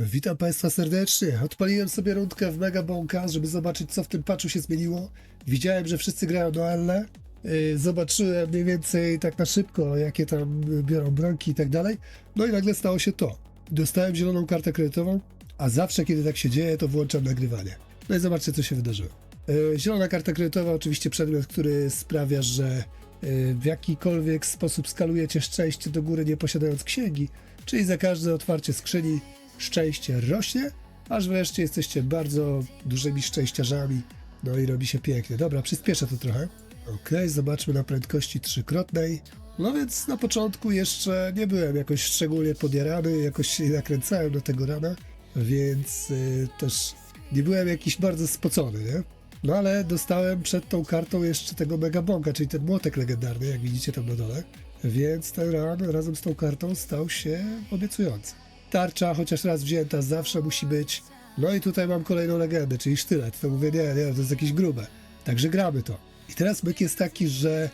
Witam Państwa serdecznie. Odpaliłem sobie rundkę w Mega Bonka, żeby zobaczyć, co w tym patchu się zmieniło. Widziałem, że wszyscy grają duelle. Yy, Zobaczyłem mniej więcej tak na szybko, jakie tam biorą bronki i tak dalej. No i nagle stało się to. Dostałem zieloną kartę kredytową, a zawsze, kiedy tak się dzieje, to włączam nagrywanie. No i zobaczcie, co się wydarzyło. Yy, Zielona karta kredytowa, oczywiście przedmiot, który sprawia, że yy, w jakikolwiek sposób skalujecie szczęście do góry, nie posiadając księgi, czyli za każde otwarcie skrzyni szczęście rośnie, aż wreszcie jesteście bardzo dużymi szczęściarzami. No i robi się pięknie. Dobra, przyspieszę to trochę. Okej, zobaczmy na prędkości trzykrotnej. No więc na początku jeszcze nie byłem jakoś szczególnie podjarany, jakoś się nakręcałem do tego rana, więc y, też nie byłem jakiś bardzo spocony, nie? No ale dostałem przed tą kartą jeszcze tego Megabonka, czyli ten młotek legendarny, jak widzicie tam na dole. Więc ten ran razem z tą kartą stał się obiecujący. Tarcza, chociaż raz wzięta, zawsze musi być. No i tutaj mam kolejną legendę, czyli sztylet. To mówię, nie, nie, to jest jakieś grube. Także gramy to. I teraz myk jest taki, że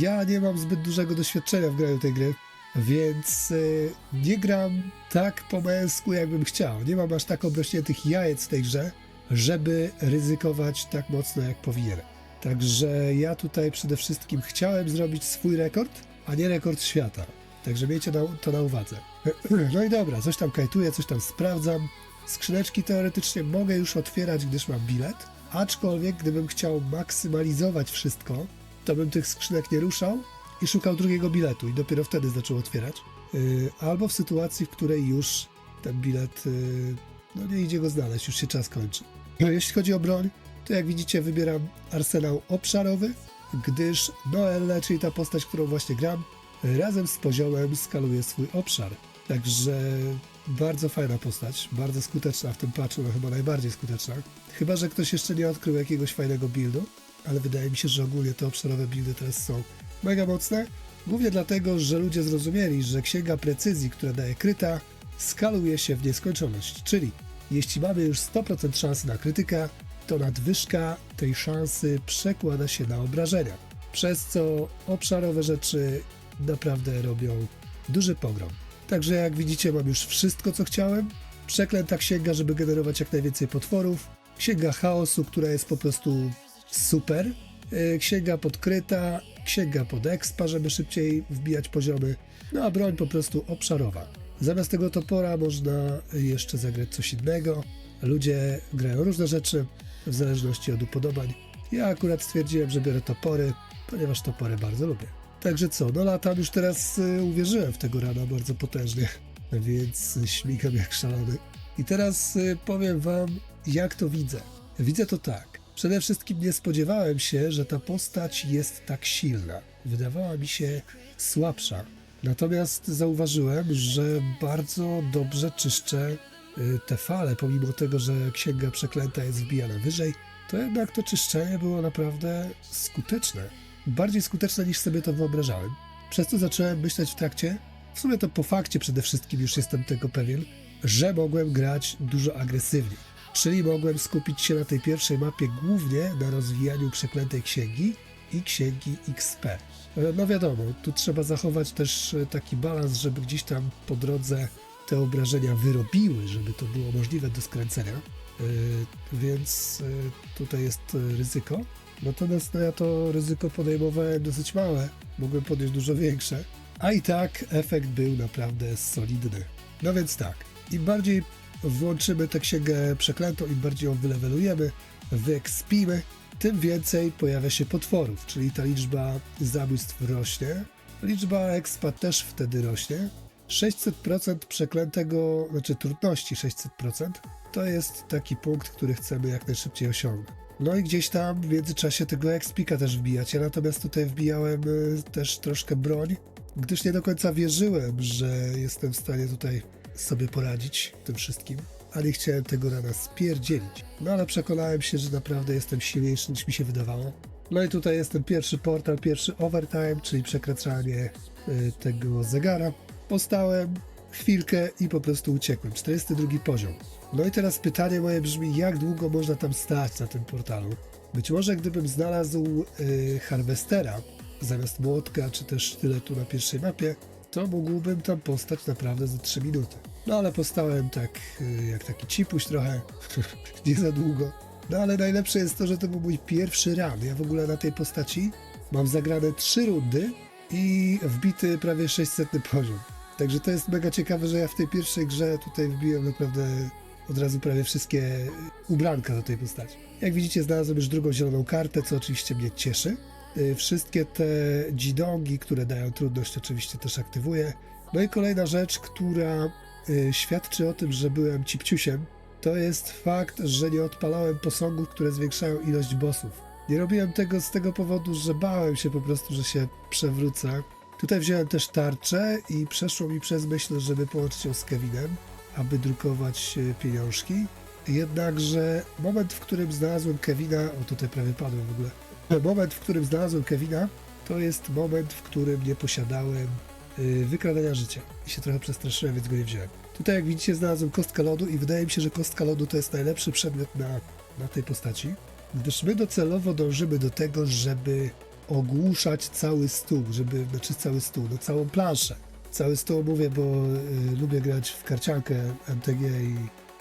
ja nie mam zbyt dużego doświadczenia w graniu tej gry, więc y, nie gram tak po męsku, jakbym chciał. Nie mam aż tak obrośniętych jajec w tej grze, żeby ryzykować tak mocno, jak powinienem. Także ja tutaj przede wszystkim chciałem zrobić swój rekord, a nie rekord świata. Także miejcie to na uwadze. No i dobra, coś tam kajtuję, coś tam sprawdzam. Skrzyneczki teoretycznie mogę już otwierać, gdyż mam bilet. Aczkolwiek, gdybym chciał maksymalizować wszystko, to bym tych skrzynek nie ruszał i szukał drugiego biletu i dopiero wtedy zaczął otwierać. Yy, albo w sytuacji, w której już ten bilet, yy, no nie idzie go znaleźć, już się czas kończy. No, jeśli chodzi o broń, to jak widzicie wybieram arsenał obszarowy, gdyż Noelle, czyli ta postać, którą właśnie gram, razem z poziomem skaluje swój obszar. Także bardzo fajna postać, bardzo skuteczna w tym patchu, no chyba najbardziej skuteczna. Chyba, że ktoś jeszcze nie odkrył jakiegoś fajnego buildu, ale wydaje mi się, że ogólnie te obszarowe buildy teraz są mega mocne. Głównie dlatego, że ludzie zrozumieli, że księga precyzji, która daje kryta, skaluje się w nieskończoność. Czyli jeśli mamy już 100% szansy na krytyka, to nadwyżka tej szansy przekłada się na obrażenia. Przez co obszarowe rzeczy naprawdę robią duży pogrom. Także jak widzicie mam już wszystko co chciałem. Przeklęta księga, żeby generować jak najwięcej potworów. Księga chaosu, która jest po prostu super. Yy, Księga podkryta, księga pod expa, żeby szybciej wbijać poziomy. No a broń po prostu obszarowa. Zamiast tego topora można jeszcze zagrać coś innego. Ludzie grają różne rzeczy w zależności od upodobań. Ja akurat stwierdziłem, że biorę topory, ponieważ topory bardzo lubię. Także co, no latam już teraz y, uwierzyłem w tego rana bardzo potężnie, więc śmigam jak szalony. I teraz y, powiem wam, jak to widzę. Widzę to tak. Przede wszystkim nie spodziewałem się, że ta postać jest tak silna. Wydawała mi się słabsza. Natomiast zauważyłem, że bardzo dobrze czyszczę y, te fale, pomimo tego, że księga przeklęta jest wbijana wyżej, to jednak to czyszczenie było naprawdę skuteczne. Bardziej skuteczne niż sobie to wyobrażałem. Przez to zacząłem myśleć w trakcie, w sumie to po fakcie przede wszystkim już jestem tego pewien, że mogłem grać dużo agresywniej. Czyli mogłem skupić się na tej pierwszej mapie głównie na rozwijaniu przeklętej księgi i księgi XP. No wiadomo, tu trzeba zachować też taki balans, żeby gdzieś tam po drodze te obrażenia wyrobiły, żeby to było możliwe do skręcenia. E, Więc e, tutaj jest e, ryzyko. Natomiast no, ja to ryzyko podejmowałem dosyć małe, mogłem podjąć dużo większe, a i tak efekt był naprawdę solidny. No więc tak, im bardziej włączymy tę księgę przeklętą, im bardziej ją wylewelujemy, wyekspimy, tym więcej pojawia się potworów, czyli ta liczba zabójstw rośnie, liczba expa też wtedy rośnie. 600% przeklętego, znaczy trudności 600%, to jest taki punkt, który chcemy jak najszybciej osiągnąć. No i gdzieś tam w międzyczasie tego expika też wbijać. Ja natomiast tutaj wbijałem y, też troszkę broń, gdyż nie do końca wierzyłem, że jestem w stanie tutaj sobie poradzić tym wszystkim, a nie chciałem tego rana spierdzielić. No ale przekonałem się, że naprawdę jestem silniejszy niż mi się wydawało. No i tutaj jest ten pierwszy portal, pierwszy overtime, czyli przekraczanie y, tego zegara. Postałem chwilkę i po prostu uciekłem. 42 poziom. No i teraz pytanie moje brzmi, jak długo można tam stać na tym portalu? Być może gdybym znalazł y, harvestera zamiast młotka, czy też sztyletu na pierwszej mapie, to mógłbym tam postać naprawdę za 3 minuty. No ale postałem tak y, jak taki cipuś trochę, nie za długo. No ale najlepsze jest to, że to był mój pierwszy run. Ja w ogóle na tej postaci mam zagrane 3 rundy i wbity prawie 600 poziom. Także to jest mega ciekawe, że ja w tej pierwszej grze tutaj wbiłem naprawdę od razu prawie wszystkie ubranka do tej postaci. Jak widzicie, znalazłem już drugą zieloną kartę, co oczywiście mnie cieszy. Y, Wszystkie te dzidongi, które dają trudność, oczywiście też aktywuję. No i kolejna rzecz, która y, świadczy o tym, że byłem cipciusiem, to jest fakt, że nie odpalałem posągów, które zwiększają ilość bossów. Nie robiłem tego z tego powodu, że bałem się po prostu, że się przewrócę. Tutaj wziąłem też tarczę i przeszło mi przez myśl, żeby połączyć ją z Kevinem, aby drukować e, pieniążki. Jednakże moment, w którym znalazłem Kevina, o tutaj prawie padłem w ogóle, moment, w którym znalazłem Kevina, to jest moment, w którym nie posiadałem y, wykradania życia. I się trochę przestraszyłem, więc go nie wziąłem. Tutaj, jak widzicie, znalazłem kostkę lodu i wydaje mi się, że kostka lodu to jest najlepszy przedmiot na, na tej postaci, gdyż my docelowo dążymy do tego, żeby ogłuszać cały stół, żeby, znaczy cały stół, no całą planszę. Cały stół mówię, bo y, lubię grać w karciankę MTG i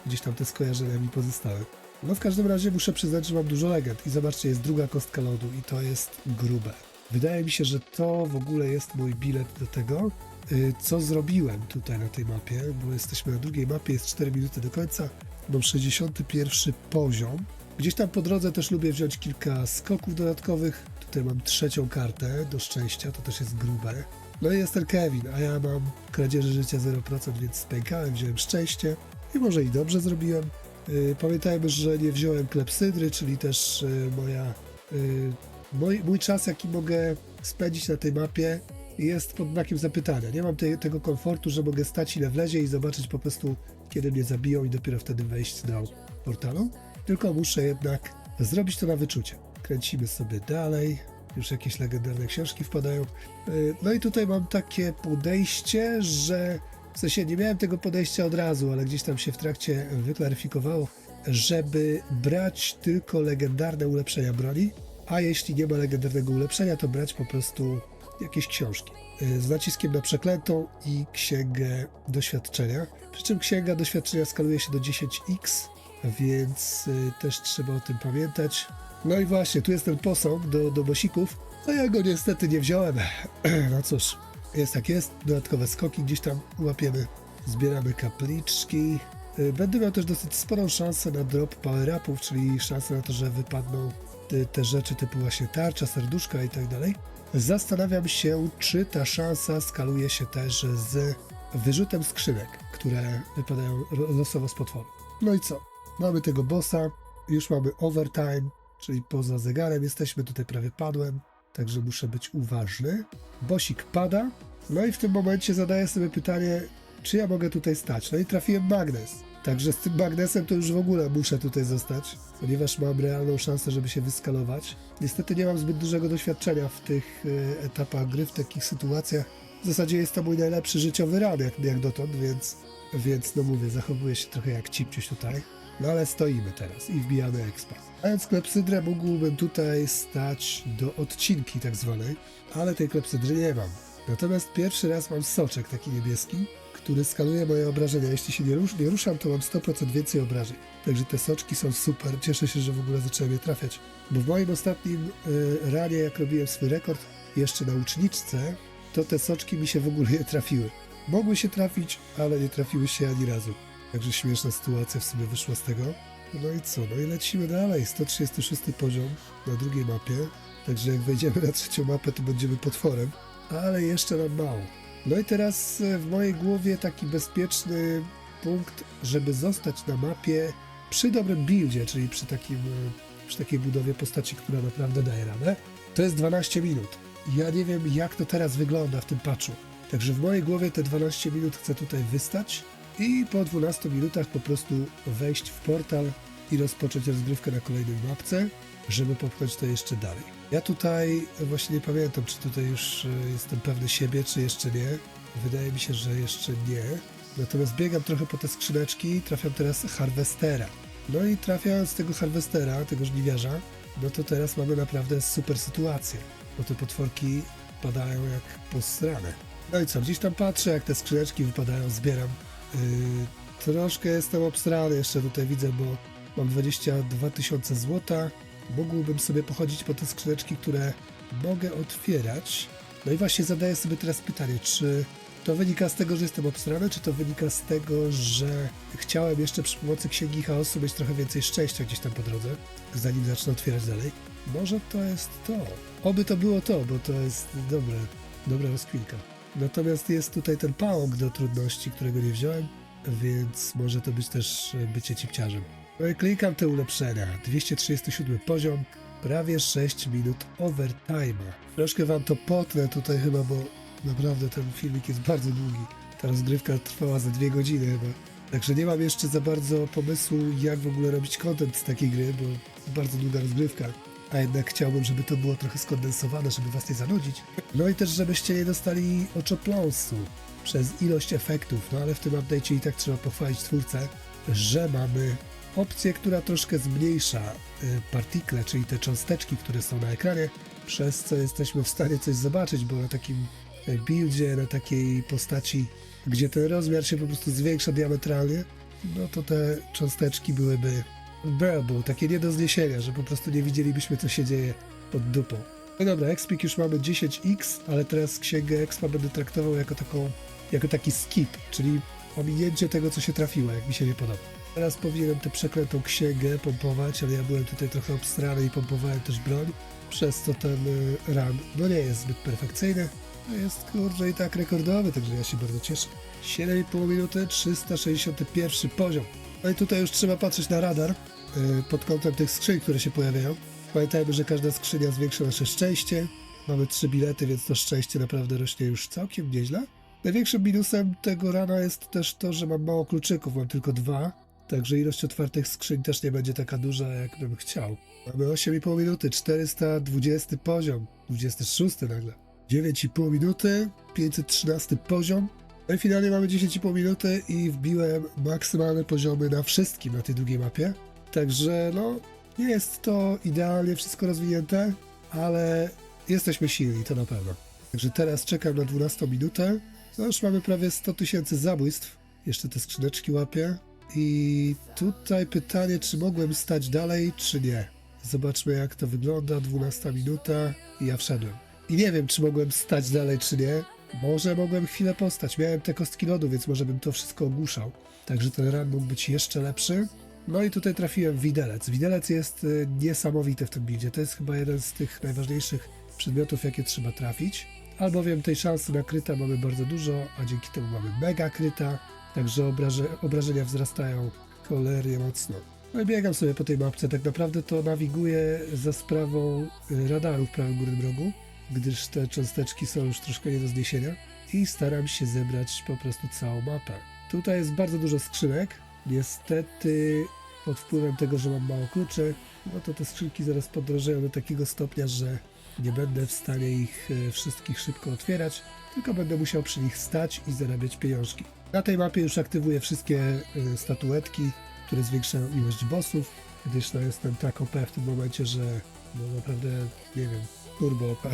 gdzieś tam te skojarzenia mi pozostały. No w każdym razie muszę przyznać, że mam dużo legend i zobaczcie, jest druga kostka lodu i to jest grube. Wydaje mi się, że to w ogóle jest mój bilet do tego, y, co zrobiłem tutaj na tej mapie, bo jesteśmy na drugiej mapie, jest 4 minuty do końca, mam 61 poziom. Gdzieś tam po drodze też lubię wziąć kilka skoków dodatkowych. Tutaj mam trzecią kartę do szczęścia, to też jest grube. No i jest ten Kevin, a ja mam kradzieży życia 0%, więc spękałem, wziąłem szczęście i może i dobrze zrobiłem. Yy, Pamiętajmy, że nie wziąłem klepsydry, czyli też yy, moja, yy, mój, mój czas, jaki mogę spędzić na tej mapie, jest pod znakiem zapytania. Nie mam tej, tego komfortu, że mogę stać ile wlezie i zobaczyć po prostu, kiedy mnie zabiją i dopiero wtedy wejść do portalu. Tylko muszę jednak zrobić to na wyczucie. Kręcimy sobie dalej. Już jakieś legendarne książki wpadają. Yy, No i tutaj mam takie podejście, że w sensie nie miałem tego podejścia od razu, ale gdzieś tam się w trakcie wyklaryfikowało, żeby brać tylko legendarne ulepszenia broni, a jeśli nie ma legendarnego ulepszenia, to brać po prostu jakieś książki. Yy, Z naciskiem na przeklętą i księgę doświadczenia. Przy czym księga doświadczenia skaluje się do 10x, więc y, też trzeba o tym pamiętać. No i właśnie, tu jest ten posąg do, do bosików, a ja go niestety nie wziąłem. No cóż, jest jak jest, dodatkowe skoki gdzieś tam łapiemy, zbieramy kapliczki. Y, Będę miał też dosyć sporą szansę na drop power-upów, czyli szansę na to, że wypadną te, te rzeczy typu właśnie tarcza, serduszka i tak dalej. Zastanawiam się, czy ta szansa skaluje się też z wyrzutem skrzynek, które wypadają losowo z potworu. No i co? Mamy tego bossa, już mamy overtime, czyli poza zegarem jesteśmy, tutaj prawie padłem, także muszę być uważny. Bosik pada, no i w tym momencie zadaję sobie pytanie, czy ja mogę tutaj stać? No i trafiłem magnes. Także z tym magnesem to już w ogóle muszę tutaj zostać, ponieważ mam realną szansę, żeby się wyskalować. Niestety nie mam zbyt dużego doświadczenia w tych e, etapach gry, w takich sytuacjach. W zasadzie jest to mój najlepszy życiowy run jak, jak dotąd, więc, więc no mówię, zachowuję się trochę jak cipciuś tutaj. No ale stoimy teraz i wbijamy expa. Mając klepsydrę mógłbym tutaj stać do odcinki tak zwanej, ale tej klepsydry nie mam. Natomiast pierwszy raz mam soczek taki niebieski, który skaluje moje obrażenia. Jeśli się nie, rusz, nie ruszam, to mam 100% więcej obrażeń. Także te soczki są super. Cieszę się, że w ogóle zacząłem je trafiać. Bo w moim ostatnim y, ranie, jak robiłem swój rekord, jeszcze na uczniczce, to te soczki mi się w ogóle nie trafiły. Mogły się trafić, ale nie trafiły się ani razu. Także śmieszna sytuacja w sumie wyszła z tego. No i co? No i lecimy dalej. 136 poziom na drugiej mapie. Także jak wejdziemy na trzecią mapę, to będziemy potworem. Ale jeszcze nam mało. No i teraz e, w mojej głowie taki bezpieczny punkt, żeby zostać na mapie przy dobrym buildzie, czyli przy, takim, e, przy takiej budowie postaci, która naprawdę daje radę, to jest 12 minut. Ja nie wiem, jak to teraz wygląda w tym patchu. Także w mojej głowie te 12 minut chcę tutaj wystać i po 12 minutach po prostu wejść w portal i rozpocząć rozgrywkę na kolejnej mapce, żeby popchnąć to jeszcze dalej. Ja tutaj właśnie nie pamiętam, czy tutaj już e, jestem pewny siebie, czy jeszcze nie. Wydaje mi się, że jeszcze nie. Natomiast biegam trochę po te skrzyneczki, trafiam teraz Harvestera. No i trafiając tego Harvestera, tego żniwiarza, no to teraz mamy naprawdę super sytuację, bo te potworki padają jak posrane. No i co, gdzieś tam patrzę, jak te skrzyneczki wypadają, zbieram. Yy, troszkę jestem obstrany jeszcze tutaj widzę, bo mam 22 tysiące złota. Mógłbym sobie pochodzić po te skrzyneczki, które mogę otwierać. No i właśnie zadaję sobie teraz pytanie, czy to wynika z tego, że jestem obstrany, czy to wynika z tego, że chciałem jeszcze przy pomocy księgi chaosu mieć trochę więcej szczęścia gdzieś tam po drodze, zanim zacznę otwierać dalej? Może to jest to. Oby to było to, bo to jest dobre, dobra rozkwinka. Natomiast jest tutaj ten pałąk do trudności, którego nie wziąłem, więc może to być też e, bycie cipciarzem. No klikam te ulepszenia. 237 poziom, prawie 6 minut overtime'a. Troszkę wam to potnę tutaj chyba, bo naprawdę ten filmik jest bardzo długi. Ta rozgrywka trwała za dwie godziny chyba. Także nie mam jeszcze za bardzo pomysłu, jak w ogóle robić content z takiej gry, bo bardzo długa rozgrywka. A jednak chciałbym, żeby to było trochę skondensowane, żeby was nie zanudzić. No i też, żebyście nie dostali oczopląsu przez ilość efektów. No ale w tym update'cie i tak trzeba pochwalić twórcę, że mamy opcję, która troszkę zmniejsza y, partikle, czyli te cząsteczki, które są na ekranie, przez co jesteśmy w stanie coś zobaczyć, bo na takim y, buildzie, na takiej postaci, gdzie ten rozmiar się po prostu zwiększa diametralnie, no to te cząsteczki byłyby bearable, takie nie do zniesienia, że po prostu nie widzielibyśmy, co się dzieje pod dupą. No dobra, Expik już mamy 10x, ale teraz księgę Expa będę traktował jako taką, jako taki skip, czyli ominięcie tego, co się trafiło, jak mi się nie podoba. Teraz powinienem tę przeklętą księgę pompować, ale ja byłem tutaj trochę obstrany i pompowałem też broń, przez co ten y, run no nie jest zbyt perfekcyjny. No jest kurczę i tak rekordowy, także ja się bardzo cieszę. 7,5 minuty, 361 poziom. No i tutaj już trzeba patrzeć na radar pod kątem tych skrzyń, które się pojawiają. Pamiętajmy, że każda skrzynia zwiększa nasze szczęście. Mamy trzy bilety, więc to szczęście naprawdę rośnie już całkiem nieźle. Największym minusem tego rana jest też to, że mam mało kluczyków, mam tylko dwa. Także ilość otwartych skrzyń też nie będzie taka duża, jak bym chciał. Mamy 8,5 minuty, 420 poziom, 26 nagle. 9,5 minuty, 513 poziom. No i finalnie mamy 10,5 minuty i wbiłem maksymalne poziomy na wszystkim na tej drugiej mapie. Także no, nie jest to idealnie wszystko rozwinięte, ale jesteśmy silni, to na pewno. Także teraz czekam na 12 minutę. No już mamy prawie 100 tysięcy zabójstw. Jeszcze te skrzyneczki łapię. I tutaj pytanie, czy mogłem stać dalej, czy nie. Zobaczmy, jak to wygląda. 12 minuta i ja wszedłem. I nie wiem, czy mogłem stać dalej, czy nie. Może mogłem chwilę postać. Miałem te kostki lodu, więc może bym to wszystko ogłuszał. Także ten run mógł być jeszcze lepszy. No i tutaj trafiłem widelec. Widelec jest y, niesamowity w tym buildzie. To jest chyba jeden z tych najważniejszych przedmiotów, jakie trzeba trafić. Albowiem tej szansy na kryta mamy bardzo dużo, a dzięki temu mamy mega kryta. Także obraże, obrażenia wzrastają cholernie mocno. No i biegam sobie po tej mapce. Tak naprawdę to nawiguję za sprawą y, radaru w prawym górnym rogu, gdyż te cząsteczki są już troszkę nie do zniesienia. I staram się zebrać po prostu całą mapę. Tutaj jest bardzo dużo skrzynek. Niestety pod wpływem tego, że mam mało kluczy, no to te skrzynki zaraz podrożeją do takiego stopnia, że nie będę w stanie ich e, wszystkich szybko otwierać, tylko będę musiał przy nich stać i zarabiać pieniążki. Na tej mapie już aktywuję wszystkie e, statuetki, które zwiększają ilość bossów, gdyż no jestem tak OP w tym momencie, że no naprawdę, nie wiem, turbo OP.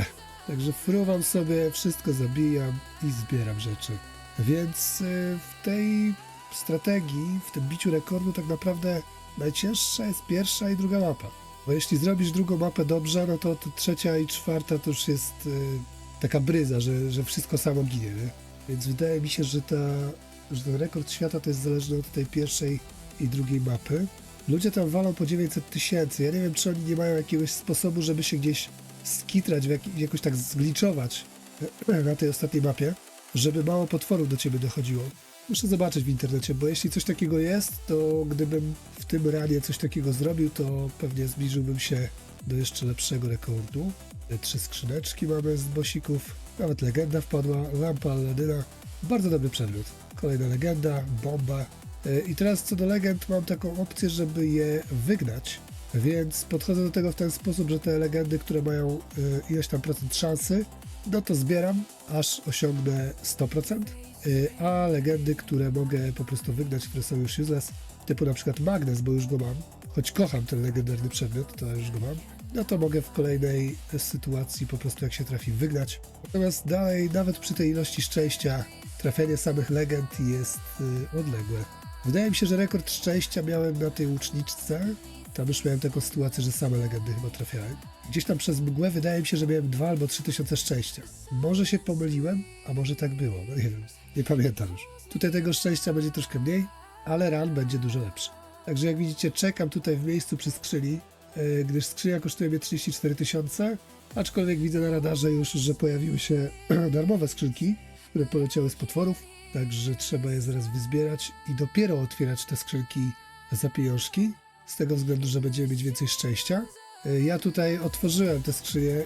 Także fruwam sobie, wszystko zabijam i zbieram rzeczy. Więc e, w tej strategii, w tym biciu rekordu tak naprawdę najcięższa jest pierwsza i druga mapa. Bo jeśli zrobisz drugą mapę dobrze, no to, to trzecia i czwarta to już jest y, taka bryza, że, że wszystko samo ginie, nie? Więc wydaje mi się, że, ta, że ten rekord świata to jest zależny od tej pierwszej i drugiej mapy. Ludzie tam walą po 900 tysięcy. Ja nie wiem, czy oni nie mają jakiegoś sposobu, żeby się gdzieś skitrać, jak, jakoś tak zgliczować na tej ostatniej mapie, żeby mało potworów do ciebie dochodziło. Muszę zobaczyć w internecie, bo jeśli coś takiego jest, to gdybym w tym ranie coś takiego zrobił, to pewnie zbliżyłbym się do jeszcze lepszego rekordu. Trzy skrzyneczki mamy z bosików, nawet legenda wpadła, lampa Aladyna. Bardzo dobry przedmiot. Kolejna legenda, bomba. E, I teraz co do legend mam taką opcję, żeby je wygnać, więc podchodzę do tego w ten sposób, że te legendy, które mają e, ileś tam procent szansy, no to zbieram, aż osiągnę 100%. Y, a legendy, które mogę po prostu wygnać, które są już useless, typu na przykład magnes, bo już go mam, choć kocham ten legendarny przedmiot, to już go mam, no to mogę w kolejnej sytuacji po prostu jak się trafi wygrać. Natomiast dalej, nawet przy tej ilości szczęścia, trafianie samych legend jest y, odległe. Wydaje mi się, że rekord szczęścia miałem na tej łuczniczce. Tam już miałem taką sytuację, że same legendy chyba trafiałem. Gdzieś tam przez mgłę wydaje mi się, że miałem 2 albo 3 tysiące szczęścia. Może się pomyliłem, a może tak było, no nie wiem, nie pamiętam już. Tutaj tego szczęścia będzie troszkę mniej, ale ran będzie dużo lepszy. Także jak widzicie, czekam tutaj w miejscu przy skrzyni, yy, gdyż skrzynia kosztuje mnie 34 tysiące, aczkolwiek widzę na radarze już, że pojawiły się darmowe skrzynki, które poleciały z potworów, także trzeba je zaraz wyzbierać i dopiero otwierać te skrzynki za pieniążki, z tego względu, że będziemy mieć więcej szczęścia. Yy, Ja tutaj otworzyłem te skrzynie,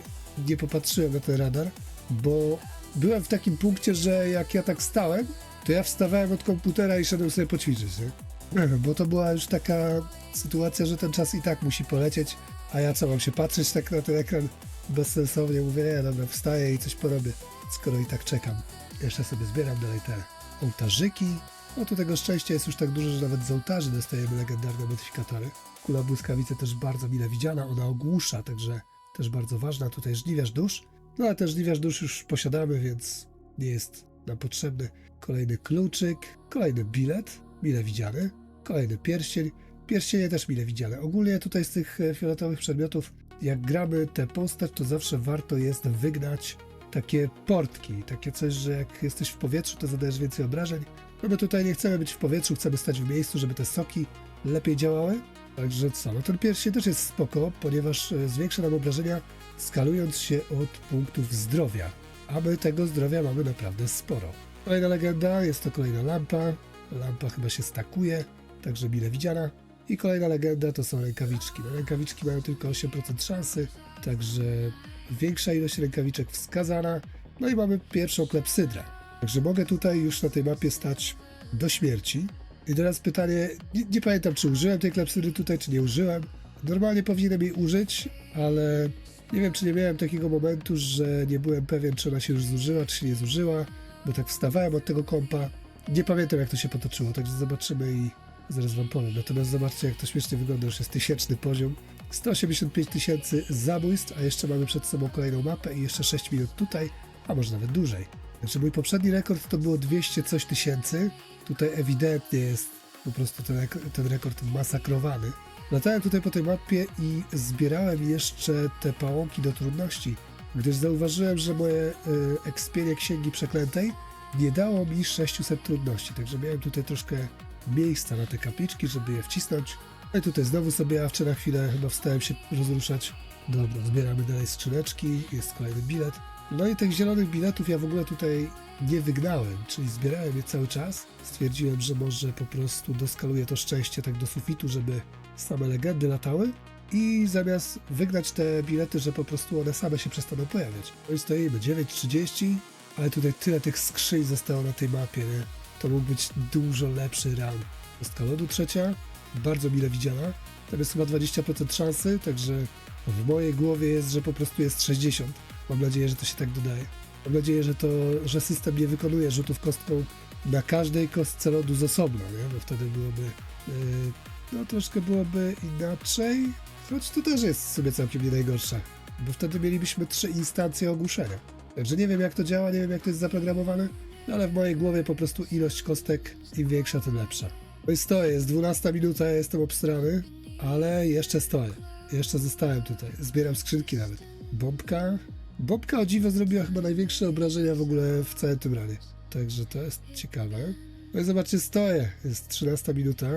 nie popatrzyłem na ten radar, bo byłem w takim punkcie, że jak ja tak stałem, to ja wstawałem od komputera i szedłem sobie poćwiczyć, nie? Bo to była już taka sytuacja, że ten czas i tak musi polecieć, a ja co, mam się patrzeć tak na ten ekran bezsensownie, mówię, nie, dobra, wstaję i coś porobię, skoro i tak czekam. Jeszcze sobie zbieram dalej te ołtarzyki. No tu tego szczęścia jest już tak dużo, że nawet z ołtarzy dostajemy legendarne modyfikatory. Kula błyskawicy też bardzo mile widziana, ona ogłusza, także też bardzo ważna. Tutaj żniwiarz dusz, no ale też żniwiarz dusz już posiadamy, więc nie jest nam potrzebny. Kolejny kluczyk, kolejny bilet, mile widziany, kolejny pierścień, pierścienie też mile widziane. Ogólnie tutaj z tych e, fioletowych przedmiotów, jak gramy tę postać, to zawsze warto jest wygnać takie portki, takie coś, że jak jesteś w powietrzu, to zadajesz więcej obrażeń. No my tutaj nie chcemy być w powietrzu, chcemy stać w miejscu, żeby te soki lepiej działały. Także co, no ten pierścień też jest spoko, ponieważ e, zwiększa nam obrażenia skalując się od punktów zdrowia. A my tego zdrowia mamy naprawdę sporo. Kolejna legenda, jest to kolejna lampa. Lampa chyba się stakuje, także mile widziana. I kolejna legenda to są rękawiczki. No, rękawiczki mają tylko 8% szansy, także większa ilość rękawiczek wskazana. No i mamy pierwszą klepsydrę. Także mogę tutaj już na tej mapie stać do śmierci. I teraz pytanie, nie, nie pamiętam czy użyłem tej klepsydry tutaj, czy nie użyłem. Normalnie powinienem jej użyć, ale nie wiem czy nie miałem takiego momentu, że nie byłem pewien czy ona się już zużyła, czy się nie zużyła, bo tak wstawałem od tego kompa. Nie pamiętam jak to się potoczyło, także zobaczymy i zaraz wam powiem. Natomiast zobaczcie jak to śmiesznie wygląda, już jest tysięczny poziom. 185 tysięcy zabójstw, a jeszcze mamy przed sobą kolejną mapę i jeszcze 6 minut tutaj, a może nawet dłużej. Znaczy mój poprzedni rekord to było 200 coś tysięcy, tutaj ewidentnie jest po prostu ten, ten rekord masakrowany. Latałem tutaj po tej mapie i zbierałem jeszcze te pałąki do trudności, gdyż zauważyłem, że moje y, ekspienie Księgi Przeklętej nie dało mi 600 trudności, także miałem tutaj troszkę miejsca na te kapliczki, żeby je wcisnąć. No i tutaj znowu sobie awcze na chwilę, chyba wstałem się rozruszać. Dobra, zbieramy dalej skrzyneczki, jest kolejny bilet. No i tych zielonych biletów ja w ogóle tutaj nie wygnałem, czyli zbierałem je cały czas. Stwierdziłem, że może po prostu doskaluję to szczęście tak do sufitu, żeby same legendy latały. I zamiast wygnać te bilety, że po prostu one same się przestaną pojawiać. No i stoimy 9.30, ale tutaj tyle tych skrzyń zostało na tej mapie, nie? To mógł być dużo lepszy run. Kostka trzecia, bardzo mile widziana. Tam jest chyba 20% szansy, także w mojej głowie jest, że po prostu jest 60. Mam nadzieję, że to się tak dodaje. Mam nadzieję, że to, że system nie wykonuje rzutów kostką na każdej kostce lodu z osobna, nie? Bo wtedy byłoby, yy, no troszkę byłoby inaczej, choć to też jest sobie całkiem nie najgorsze, bo wtedy mielibyśmy trzy instancje ogłuszenia. Także nie wiem jak to działa, nie wiem jak to jest zaprogramowane, no ale w mojej głowie po prostu ilość kostek im większa, tym lepsza. No i stoję, jest 12 minuta, ja jestem obstrany, ale jeszcze stoję. Jeszcze zostałem tutaj, zbieram skrzynki nawet. Bombka. Bombka o dziwo zrobiła chyba największe obrażenia w ogóle w całym tym ranie. Także to jest ciekawe. No i zobaczcie, stoję. Jest 13 minuta.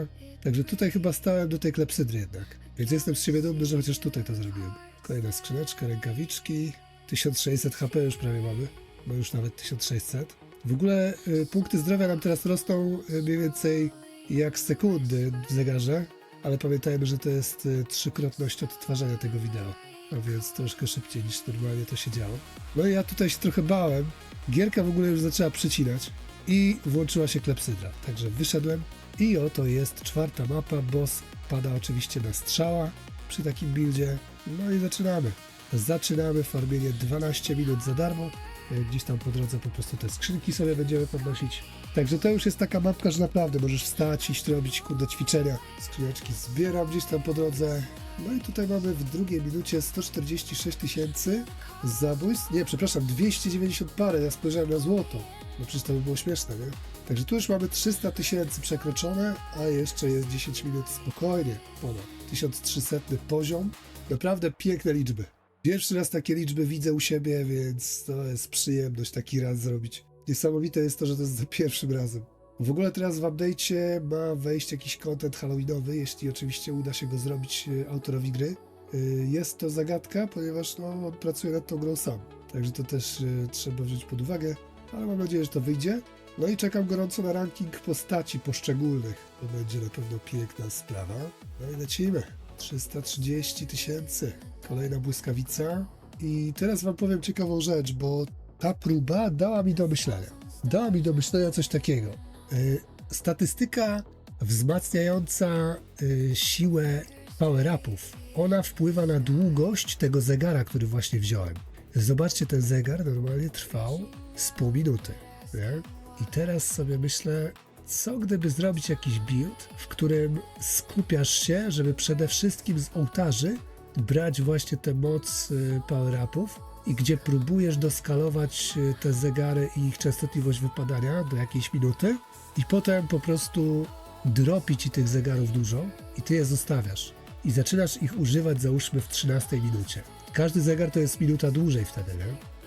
Także tutaj chyba stałem do tej klepsydry jednak. Więc jestem z siebie dumny, że chociaż tutaj to zrobiłem. Kolejna skrzyneczka, rękawiczki. 1600 HP już prawie mamy. No już nawet 1600. W ogóle y, punkty zdrowia nam teraz rosną y, mniej więcej jak sekundy w zegarze. Ale pamiętajmy, że to jest y, trzykrotność odtwarzania tego wideo. Więc troszkę szybciej niż normalnie to się działo. No i ja tutaj się trochę bałem. Gierka w ogóle już zaczęła przycinać i włączyła się klepsydra. Także wyszedłem i oto jest czwarta mapa. Boss pada oczywiście na strzała przy takim buildzie. No i zaczynamy. Zaczynamy farmienie 12 minut za darmo. E, Gdzieś tam po drodze po prostu te skrzynki sobie będziemy podnosić. Także to już jest taka mapka, że naprawdę możesz wstać, iść robić kurde ćwiczenia. Skrzyneczki zbieram gdzieś tam po drodze. No i tutaj mamy w drugiej minucie 146 tysięcy zabójstw. Nie, przepraszam, 290 parę. Ja spojrzałem na złoto. No przecież to by było śmieszne, nie? Także tu już mamy 300 tysięcy przekroczone, a jeszcze jest 10 minut spokojnie. Ponad 1300 poziom. Naprawdę piękne liczby. Pierwszy raz takie liczby widzę u siebie, więc to jest przyjemność taki raz zrobić. Niesamowite jest to, że to jest za pierwszym razem. W ogóle teraz w update'cie ma wejść jakiś content halloweenowy, jeśli oczywiście uda się go zrobić e, autorowi gry. E, Jest to zagadka, ponieważ no, on pracuje nad tą grą sam. Także to też e, trzeba wziąć pod uwagę, ale mam nadzieję, że to wyjdzie. No i czekam gorąco na ranking postaci poszczególnych. To będzie na pewno piękna sprawa. No i lecimy. 330 tysięcy. Kolejna błyskawica. I teraz wam powiem ciekawą rzecz, bo ta próba dała mi do myślenia. Dała mi do myślenia coś takiego. Y, statystyka wzmacniająca y, siłę power-upów, ona wpływa na długość tego zegara, który właśnie wziąłem. Zobaczcie, ten zegar normalnie trwał z pół minuty. Nie? I teraz sobie myślę, co gdyby zrobić jakiś build, w którym skupiasz się, żeby przede wszystkim z ołtarzy brać właśnie tę moc power-upów i gdzie próbujesz doskalować y, te zegary i ich częstotliwość wypadania do jakiejś minuty i potem po prostu dropi ci tych zegarów dużo i ty je zostawiasz i zaczynasz ich używać załóżmy w 13 minucie. Każdy zegar to jest minuta dłużej wtedy, nie?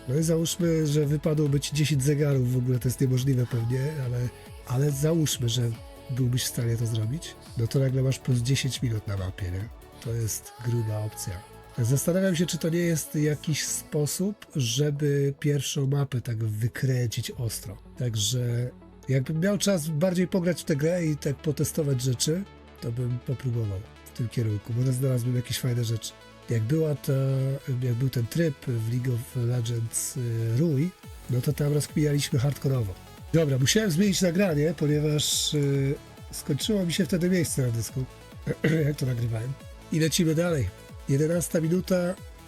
No i załóżmy, że wypadłoby ci 10 zegarów, w ogóle to jest niemożliwe pewnie, ale, ale załóżmy, że byłbyś w stanie to zrobić, no to nagle masz plus 10 minut na mapie, nie? To jest gruba opcja. Zastanawiam się, czy to nie jest jakiś sposób, żeby pierwszą mapę tak wykręcić ostro. Także jakbym miał czas bardziej pograć w tę grę i tak potestować rzeczy, to bym popróbował w tym kierunku. Może znalazłbym jakieś fajne rzeczy. Jak była ta, jak był ten tryb w League of Legends y, Rui, no to tam rozkminialiśmy hardkorowo. Dobra, musiałem zmienić nagranie, ponieważ y, skończyło mi się wtedy miejsce na dysku, jak to nagrywałem. I lecimy dalej. 11 minuta,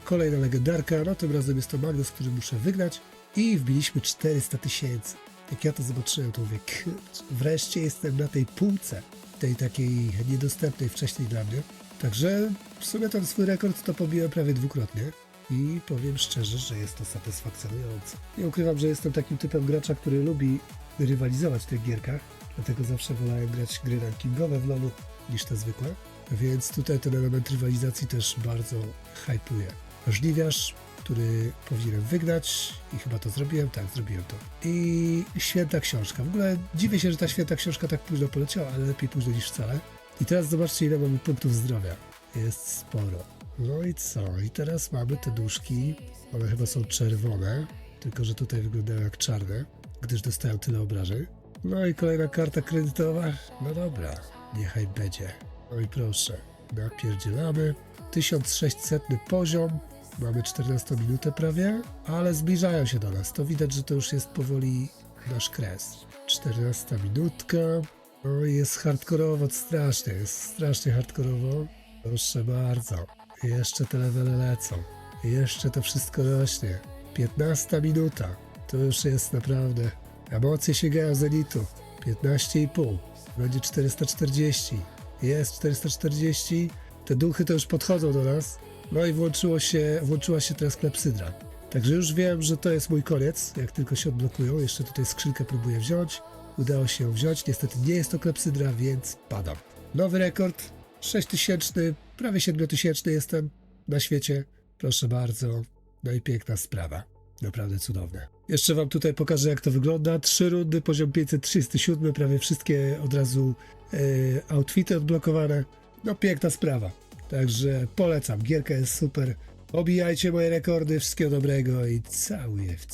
kolejna legendarka, no tym razem jest to Magnus, który muszę wygrać i wbiliśmy 400 tysięcy. Jak ja to zobaczyłem, to mówię, kurczę, wreszcie jestem na tej półce, tej takiej niedostępnej wcześniej dla mnie. Także w sumie ten swój rekord to pobiłem prawie dwukrotnie i powiem szczerze, że jest to satysfakcjonujące. Nie ukrywam, że jestem takim typem gracza, który lubi rywalizować w tych gierkach, dlatego zawsze wolałem grać gry rankingowe w LoLu niż te zwykłe. Więc tutaj ten element rywalizacji też bardzo hypuje. Żniwiarz, który powinienem wygrać i chyba to zrobiłem, tak, zrobiłem to. I święta książka. W ogóle dziwię się, że ta święta książka tak późno poleciała, ale lepiej późno niż wcale. I teraz zobaczcie, ile mamy punktów zdrowia. Jest sporo. No i co? I teraz mamy te duszki. One chyba są czerwone, tylko że tutaj wyglądają jak czarne, gdyż dostają tyle obrażeń. No i kolejna karta kredytowa. No dobra, niechaj będzie. No i proszę, napierdzielamy. 1600 poziom. Mamy 14 minutę prawie, ale zbliżają się do nas. To widać, że to już jest powoli nasz kres. 14 minutka. No jest hardkorowo, strasznie, jest strasznie hardkorowo. Proszę bardzo. Jeszcze te levele lecą. Jeszcze to wszystko rośnie. 15 minuta. To już jest naprawdę. Emocje sięgają zenitu. 15,5. Będzie 440. Jest 440. Te duchy to już podchodzą do nas. No i włączyło się, włączyła się teraz klepsydra. Także już wiem, że to jest mój koniec, jak tylko się odblokują. Jeszcze tutaj skrzynkę próbuję wziąć. Udało się ją wziąć. Niestety nie jest to klepsydra, więc padam. Nowy rekord. 6000, prawie 7000 jestem na świecie. Proszę bardzo. No i piękna sprawa. Naprawdę cudowne. Jeszcze wam tutaj pokażę, jak to wygląda. Trzy rundy, poziom 537, prawie wszystkie od razu e, outfity odblokowane. No piękna sprawa. Także polecam. Gierka jest super. Obijajcie moje rekordy. Wszystkiego dobrego i całuję w.